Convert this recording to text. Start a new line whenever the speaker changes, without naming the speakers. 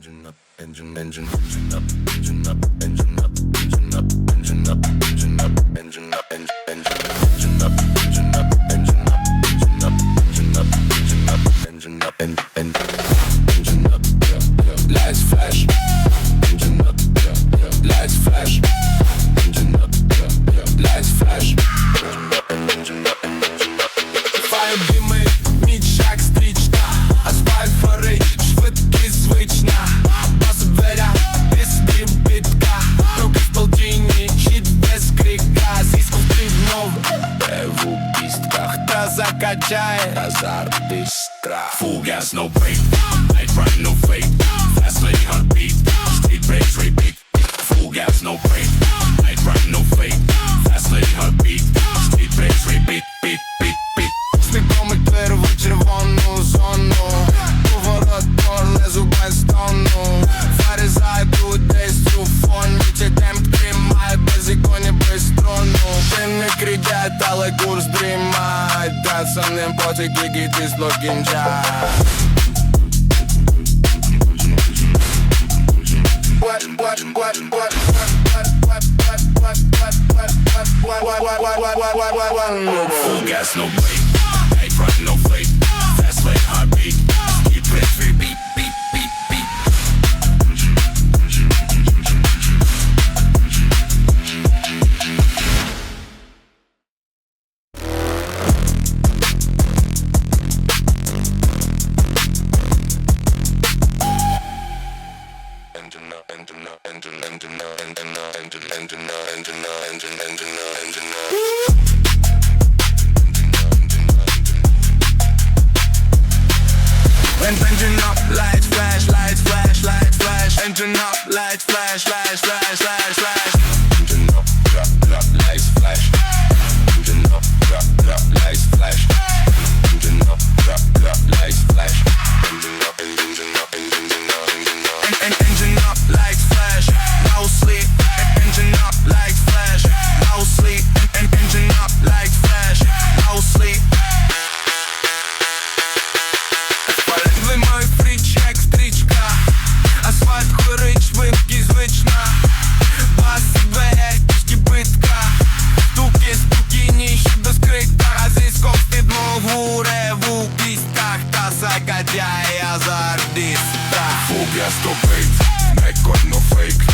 engine up, engine, engine, engine up, engine up, engine up, engine up.
закачает Азарт и страх Фугас, no break, I try no fake Стали курс дрімать, Дансаним потік, і тисло кінча Full gas, no brake, ain't front, no
Engine up,
lights flash, lights flash, lights flash, engine up. я закатя, я зардіст Фук, я
ступить, не кольно фейк